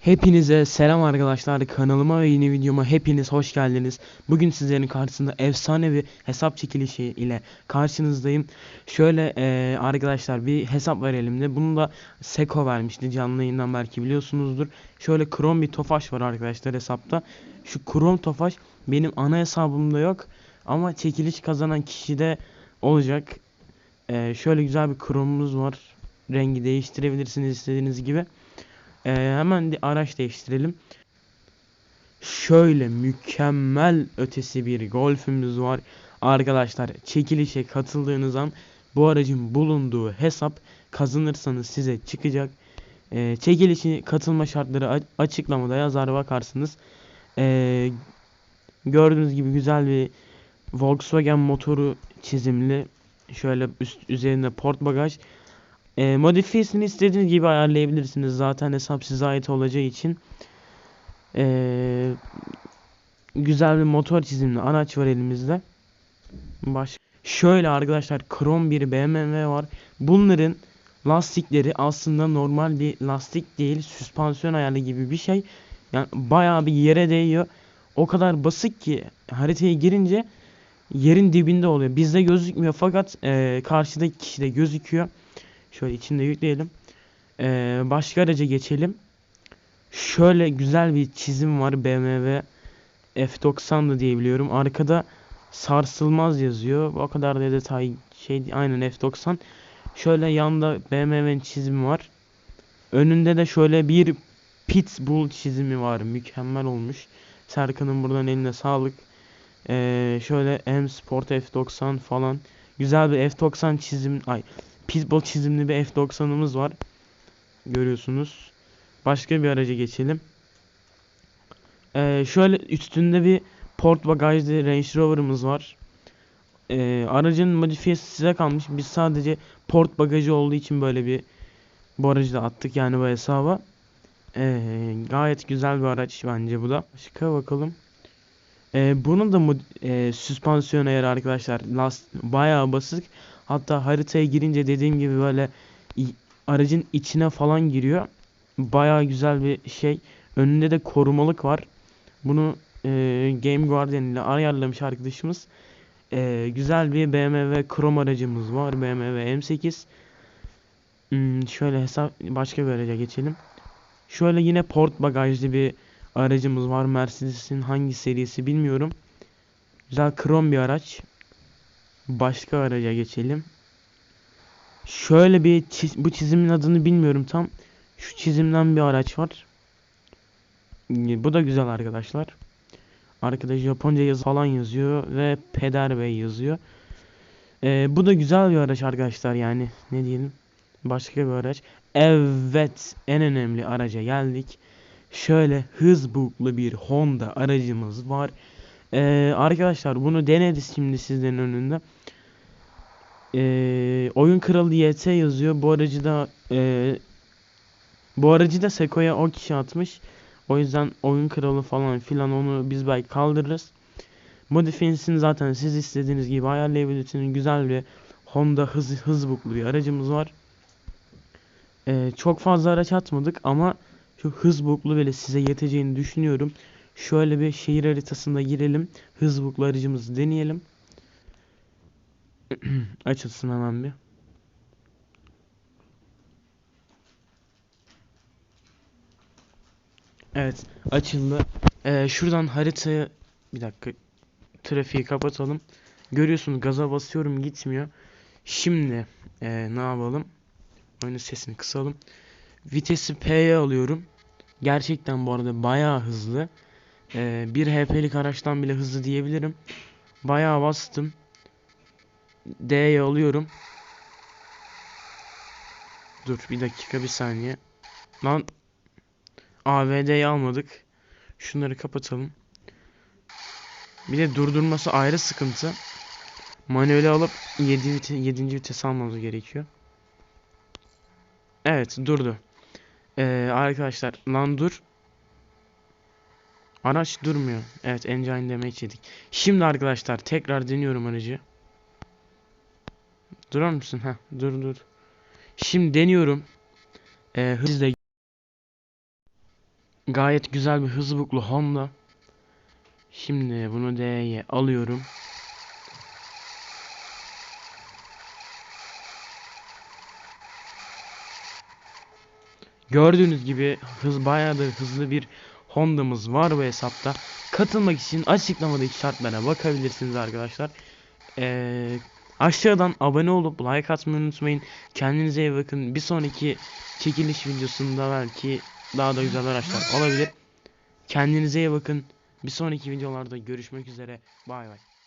Hepinize selam arkadaşlar kanalıma ve yeni videoma hepiniz hoş geldiniz. Bugün sizlerin karşısında efsane bir hesap çekilişi ile karşınızdayım. Şöyle eee, arkadaşlar bir hesap var elimde. Bunu da Seko vermişti canlı yayından belki biliyorsunuzdur. Şöyle krom bir tofaş var arkadaşlar hesapta. Şu krom tofaş benim ana hesabımda yok. Ama çekiliş kazanan kişide olacak. Eee, şöyle güzel bir kromumuz var. Rengi değiştirebilirsiniz istediğiniz gibi. Ee, hemen bir araç değiştirelim. Şöyle mükemmel ötesi bir golfümüz var. Arkadaşlar çekilişe katıldığınız an bu aracın bulunduğu hesap kazanırsanız size çıkacak. Ee, çekilişi katılma şartları açıklamada yazar bakarsınız. Ee, gördüğünüz gibi güzel bir Volkswagen motoru çizimli. Şöyle üst üzerinde port bagaj. E, modifiyesini istediğiniz gibi ayarlayabilirsiniz. Zaten hesap size ait olacağı için. E, güzel bir motor çizimli araç var elimizde. Baş Şöyle arkadaşlar krom bir BMW var. Bunların lastikleri aslında normal bir lastik değil. Süspansiyon ayarlı gibi bir şey. Yani bayağı bir yere değiyor. O kadar basık ki haritaya girince yerin dibinde oluyor. Bizde gözükmüyor fakat e, karşıdaki kişide gözüküyor. Şöyle içinde yükleyelim. Ee, başka araca geçelim. Şöyle güzel bir çizim var BMW F90'dı diye biliyorum. Arkada sarsılmaz yazıyor. O kadar da detay şey aynen F90. Şöyle yanda BMW'nin çizimi var. Önünde de şöyle bir Pitbull çizimi var. Mükemmel olmuş. Serkan'ın buradan eline sağlık. Ee, şöyle M Sport F90 falan. Güzel bir F90 çizim ay Pitbull çizimli bir F90'ımız var. Görüyorsunuz. Başka bir araca geçelim. Ee, şöyle üstünde bir port bagajlı Range Rover'ımız var. Ee, aracın modifiyesi size kalmış. Biz sadece port bagajı olduğu için böyle bir bu aracı da attık yani bu hesaba. Ee, gayet güzel bir araç bence bu da. Başka bakalım. Ee, bunun da e, süspansiyon ayarı arkadaşlar. Last bayağı basık. Hatta haritaya girince dediğim gibi böyle aracın içine falan giriyor. Bayağı güzel bir şey. Önünde de korumalık var. Bunu e, Game Guardian ile ayarlamış arkadaşımız. E, güzel bir BMW krom aracımız var. BMW M8. Hmm, şöyle hesap başka bir araca geçelim. Şöyle yine port bagajlı bir aracımız var. Mercedes'in hangi serisi bilmiyorum. Güzel krom bir araç. Başka araca geçelim. Şöyle bir çiz- bu çizimin adını bilmiyorum tam. Şu çizimden bir araç var. Ee, Bu da güzel arkadaşlar. Arkada Japonca yazı falan yazıyor ve Peder Bey yazıyor. Ee, bu da güzel bir araç arkadaşlar yani ne diyelim. Başka bir araç. Evet en önemli araca geldik. Şöyle hız buklu bir Honda aracımız var. Ee, arkadaşlar bunu denedik şimdi sizlerin önünde. Ee, oyun kralı YT yazıyor. Bu aracı da ee, bu aracı da Seko'ya o kişi atmış. O yüzden oyun kralı falan filan onu biz belki kaldırırız. Modifiyesini zaten siz istediğiniz gibi ayarlayabilirsiniz. Güzel bir Honda hız hız buklu bir aracımız var. Ee, çok fazla araç atmadık ama şu hız buklu bile size yeteceğini düşünüyorum. Şöyle bir şehir haritasında girelim. Hız buklu aracımızı deneyelim. Açılsın hemen bir. Evet açıldı. Ee, şuradan haritayı bir dakika trafiği kapatalım. Görüyorsunuz gaza basıyorum gitmiyor. Şimdi ee, ne yapalım? Oyunun sesini kısalım. Vitesi P'ye alıyorum. Gerçekten bu arada bayağı hızlı. Ee, bir HP'lik araçtan bile hızlı diyebilirim. Bayağı bastım. D'ye alıyorum. Dur bir dakika bir saniye. Lan AVD'yi almadık. Şunları kapatalım. Bir de durdurması ayrı sıkıntı. Manueli alıp 7 vite 7. vites almamız gerekiyor. Evet durdu. Ee, arkadaşlar lan dur. Araç durmuyor. Evet engine damage yedik. Şimdi arkadaşlar tekrar deniyorum aracı. Durar mısın? Heh, dur dur. Şimdi deniyorum. Ee, hızla Gayet güzel bir hızlı buklu Honda. Şimdi bunu D'ye alıyorum. Gördüğünüz gibi hız bayağı da hızlı bir Honda'mız var bu hesapta. Katılmak için açıklamadaki şartlara bakabilirsiniz arkadaşlar. Ee, aşağıdan abone olup like atmayı unutmayın. Kendinize iyi bakın. Bir sonraki çekiliş videosunda belki daha da güzel araçlar olabilir. Kendinize iyi bakın. Bir sonraki videolarda görüşmek üzere. Bay bay.